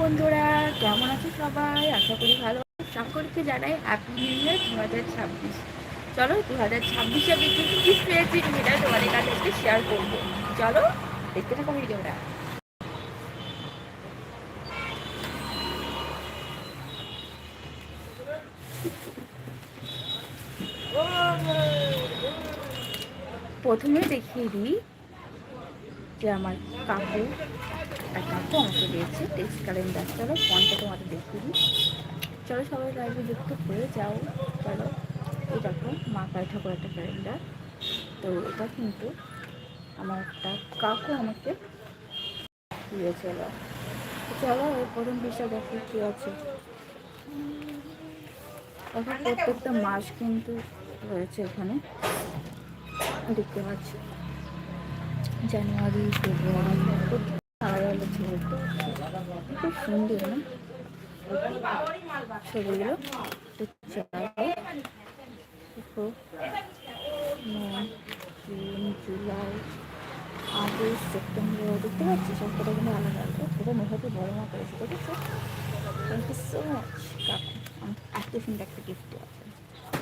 বন্ধুরা, কেমন আছো সবাই? আশা করি ভালো সকলকে জানাই হ্যাপি নিউ ইয়ার দু হাজার ছাব্বিশ চলো দু হাজার ছাব্বিশে আমি কি গিফট পেয়েছি সেটা তোমাদের কাছে শেয়ার করব। চলো দেখতে থাকো ভিডিওটা। প্রথমে দেখিয়ে দিই যে আমার কাকু আর কাকু আমাকে দিয়েছে টেক্সট ক্যালেন্ডার চলো, ফোনটা তোমাদের দেখিয়ে দিই। চলো, সবাই লাইভে যুক্ত হয়ে যাও। চলো, এই দেখো, মা কালী ঠাকুর একটা ক্যালেন্ডার তো এটা কিন্তু আমার একটা কাকু আমাকে দিয়েছিল চলো, এই প্রথম বিষয় দেখো কী আছে। এখন প্রত্যেকটা মাস কিন্তু রয়েছে এখানে। দেখতে পাচ্ছি। জানুয়ারি, ফেব্রুয়ারি খুব সুন্দর না জুন জুলাই আগস্ট সেপ্টেম্বর দেখতে পাচ্ছি সবকটা কিন্তু আলাদা আলাদা ছোটো মেঘাতে বড় মা করেছে দেখেছ থ্যাংক ইউ সো মাচ কাকু এত সুন্দর একটা গিফট দেওয়া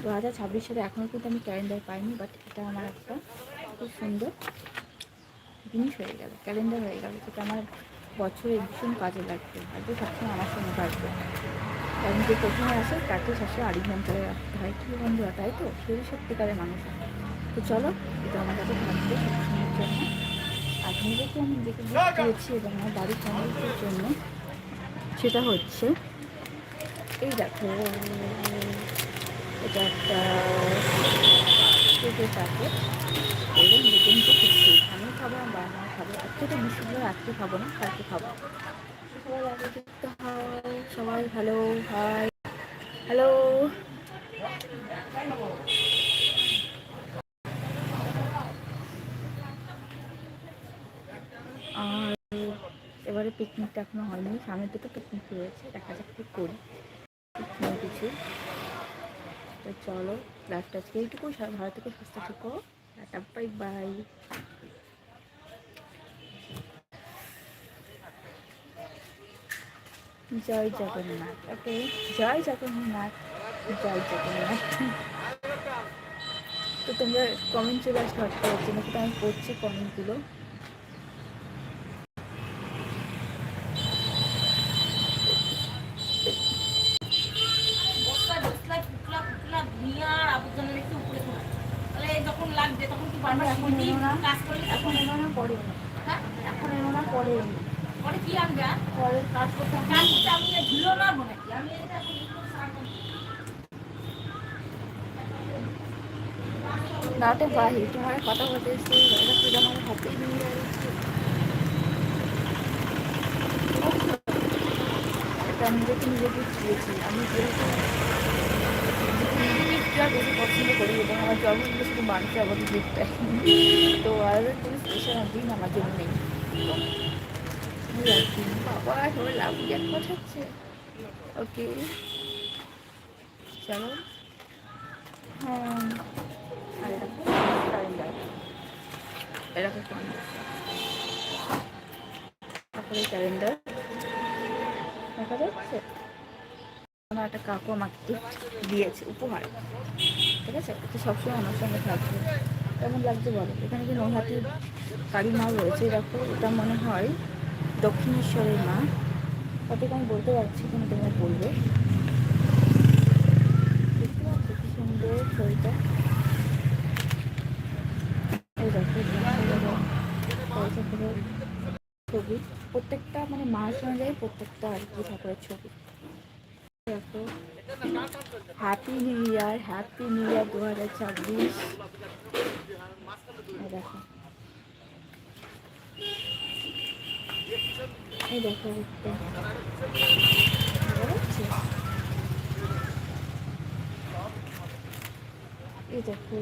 দু হাজার ছাব্বিশ সালে এখনও কিন্তু আমি ক্যালেন্ডার পাইনি বাট এটা আমার একটা খুব সুন্দর জিনিস হয়ে গেল ক্যালেন্ডার হয়ে গেল যেটা আমার বছরে ভীষণ কাজে লাগবে। আজকে সবসময় আমার সঙ্গে থাকবে। কারণ যে প্রথমে আসে তাকে সবসময় আরেকজন করে রাখতে হয়। কী বন্ধুরা তাই তো? সেই সত্যিকারের মানুষ। তো চলো এটা আমার কাছে থাকবে সবসময়ের জন্য। আর নিজেকে আমি যেটা দিয়েছি এবং আমার বাড়ির ফ্যামিলির জন্য সেটা হচ্ছে এই দেখো এটা একটা কেকের প্যাকেট এবং দুদিন আমি খাব, আমার বাবা মা খাব। আজকে তো বিশুদ্ধ আজকে খাব না, কালকে খাব। সবাই আগে হয় হ্যালো হাই। হ্যালো। আর এবারে পিকনিকটা এখনও হয়নি, সামনের দিকে পিকনিক রয়েছে, দেখা যাক কি করি। কিছু। তো চলো লাস্ট আজকে এইটুকু থেকে, সুস্থ থেকো bye bye Jai Jagannath. Okay Jai Jagannath Jai Jagannath. তো তোমরা কমেন্ট চলে আসতে হট করার জন্য তো আমি পড়ছি কমেন্টগুলো যখন লাগবে তখন কি আমরা এখন এলো না কাজ করলে এখন এলো না পরে। হ্যাঁ? এখন এলো না পরে। পরে কি না মনে কি আমি তোমার কথা বলতে এসে এটা আমার এটা নিজেকে নিজেকে দিয়েছি, আমি যেহেতু বেশি পছন্দ করি এবং আমার জন্মদিনে শুধু মানুষের আমাকে গিফট তো আর কোনো স্পেশাল দিন আমার জন্য নেই। বাবা লাভ জ্ঞান পাঠাচ্ছে ওকে চলো হ্যাঁ এরকম এরকম তারপরে ক্যালেন্ডার দেখা যাচ্ছে আমার একটা কাকু আমাকে দিয়েছে উপহার ঠিক আছে এটা সবসময় আমার সঙ্গে থাকবে কেমন লাগছে বলো এখানে যে নৈহাটির কালী মা রয়েছে দেখো এটা মনে হয় দক্ষিণেশ্বরের মা। তাদেরকে আমি বলতে পারছি কিন্তু তোমরা বলবে? কি সুন্দর ছবিটা? ছবি। প্রত্যেকটা মানে মাস অনুযায়ী প্রত্যেকটা আর কি ঠাকুরের ছবি। দেখো happy new year happy new year দু হাজার ছাব্বিশ দেখো। এই দেখো এই দেখো।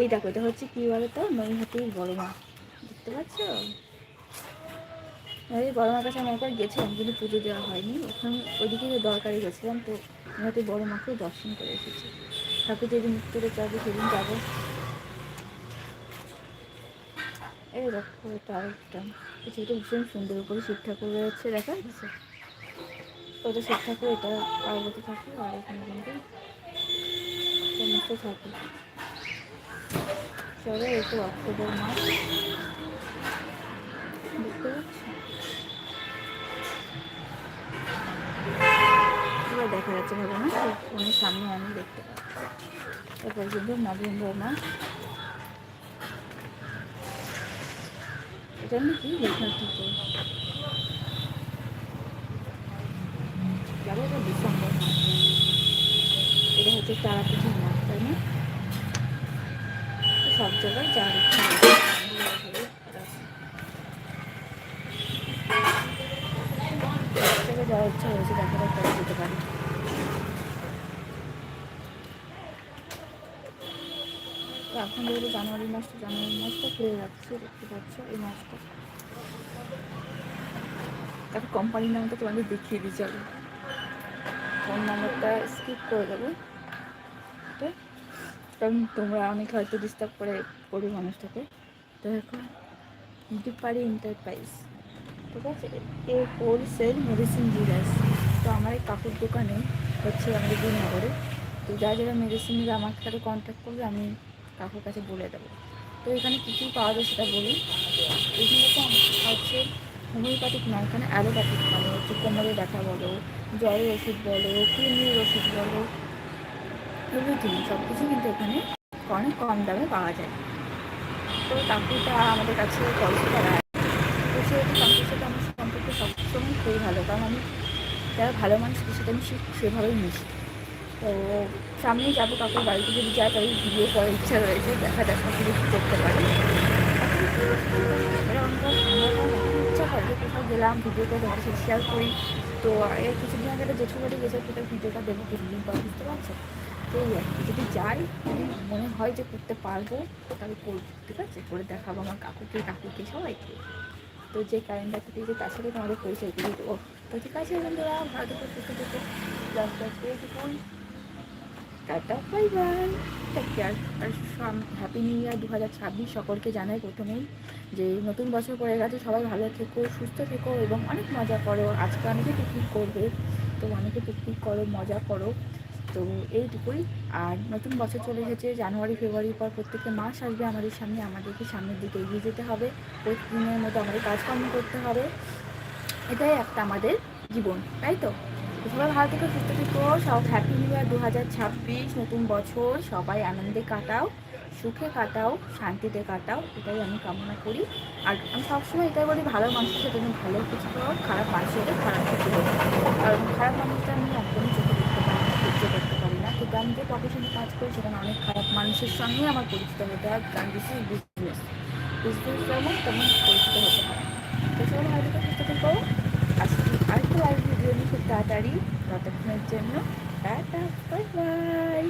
এই দেখো, এটা হচ্ছে কি বলতো? নৈহাটির বড় মা। দেখতে পাচ্ছ? এই বড় মার কাছে আমি একবার গেছিলাম, কিন্তু পুজো দেওয়া হয়নি। ওখানে ওইদিকে দরকারি গেছিলাম, তো নৈহাটির বড় মাকেও দর্শন করে এসেছি। ঠাকুর যেদিন মুক্তরে যাবে সেদিন যাব। এই দেখো, এটা আরেকটা। ছবিটা ভীষণ সুন্দর করে শিব ঠাকুর রয়েছে, দেখা যাচ্ছে? ওটা শিব ঠাকুর, এটা পার্বতী ঠাকুর, আর এখানে কিন্তু সমস্ত ঠাকুর। চলো, এই অক্টোবর মাস। দেখতে দেখা যাচ্ছে ভালো না ফোনের সামনে আমি দেখতে পাচ্ছি। এরপর কিন্তু নভেম্বর মাস। এটা নাকি লেখা থাকে এটা হচ্ছে তারাপীঠের মাস তাই না? সব জায়গায় যাওয়ার ইচ্ছা হয়েছে দেখা যাক যেতে পারি। তো এখন যেহেতু জানুয়ারি মাসটা জানুয়ারি মাসটা ঘুরে যাচ্ছে, দেখতে পাচ্ছ এই মাসটা। তারপর কোম্পানির নামটা তোমাদের দেখিয়ে দিই চলো ফোন নাম্বারটা স্কিপ করে দেবো। কারণ তোমরা অনেক হয়তো ডিস্টার্ব করে করি মানুষটাকে। তো এখন ডিপারি এন্টারপ্রাইজ ঠিক আছে? এ হোলসেল মেডিসিন ডিলার্স তো আমার এই কাপড় দোকানে হচ্ছে আমাদের দুর্নগরে তো যারা যারা মেডিসিন নিলে আমার সাথে কন্ট্যাক্ট করবে, আমি কাকুর কাছে বলে দেবো। তো এখানে কী কী পাওয়া যায় সেটা বলি। এখানে তো হচ্ছে হোমিওপ্যাথিক নয় এখানে অ্যালোপ্যাথিক মানে হচ্ছে কোমরে ব্যথা বলো, জ্বরের ওষুধ বলো কৃমির ওষুধ বলো এভরিথিং সব কিছু কিন্তু এখানে অনেক কম দামে পাওয়া যায়। তো কাকুটা আমাদের কাছে পয়সা করা তো সেহেতু কাকুর সাথে আমার সম্পর্ক সবসময় খুবই ভালো। কারণ আমি যারা ভালো মানুষের সাথে আমি সেভাবেই মিশি। তো সামনেই যাব, কাকুর বাড়িতে যদি যায় তাই ভিডিও করার ইচ্ছা রয়েছে, দেখা যদি করতে পারে। ইচ্ছা হয় যে কোথাও গেলাম ভিডিও করে তোমার শেয়ার করি। তো এর কিছুদিন আগে একটা জেঠু বাড়ি গেছে, সেটা ভিডিওটা দেবো কিছুদিন পর বুঝতে পারছ? তো এই কি। যদি যাই মনে হয় যে করতে পারব, তাহলে করব, ঠিক আছে? করে দেখাবো আমার কাকুকে কাকুকে, সবাইকে। তো যে থেকে যে তার সাথে তোমাদের পরিচয় করে দেবো। তো ঠিক আছে, বন্ধুরা, ভালো থেকে, সুস্থ থেকে। Tata bye bye take care আর হ্যাপি নিউ ইয়ার দু হাজার ছাব্বিশ সকলকে জানাই প্রথমেই যে নতুন বছর পড়ে গেছে, সবাই ভালো থেকো, সুস্থ থেকো এবং অনেক মজা করো। আজকে অনেকে পিকনিক করবে, তো অনেকে পিকনিক করো, মজা করো। তো এইটুকুই। আর নতুন বছর চলে এসেছে, জানুয়ারি, ফেব্রুয়ারির পর প্রত্যেকটা মাস আসবে আমাদের সামনে, আমাদেরকে সামনের দিকে এগিয়ে যেতে হবে। প্রতিদিনের মতো আমাদের কাজকর্ম করতে হবে। এটাই একটা আমাদের জীবন, তাই তো? সবাই ভালো থেকে সুস্থ থেকো সব হ্যাপি নিউ ইয়ার দু হাজার ছাব্বিশ, নতুন বছর, সবাই আনন্দে কাটাও, সুখে কাটাও, শান্তিতে কাটাও, এটাই আমি কামনা করি। আর আমি সবসময় এটাই বলি, ভালো মানুষের সাথে তুমি ভালো কিছু করো, খারাপ মানুষের খারাপ কিছু করো। কারণ খারাপ মানুষটা আমি একদমই চোখে দেখতে পারি না, সহ্য করতে পারি না। তো গান যে প্রফেশনে কাজ করি, সেখানে অনেক খারাপ মানুষের সঙ্গে আমার পরিচিত হতে হয়। গান বিশেষ বিজনেস বিজনেস যেমন তেমন পরিচিত হতে হয় তো সবাই ভালো থেকে সুস্থ থেকো আজকে আরেকটু লাইভ ভিডিও নিয়ে খুব তাড়াতাড়ি ততক্ষণের জন্য টাটা বাই বাই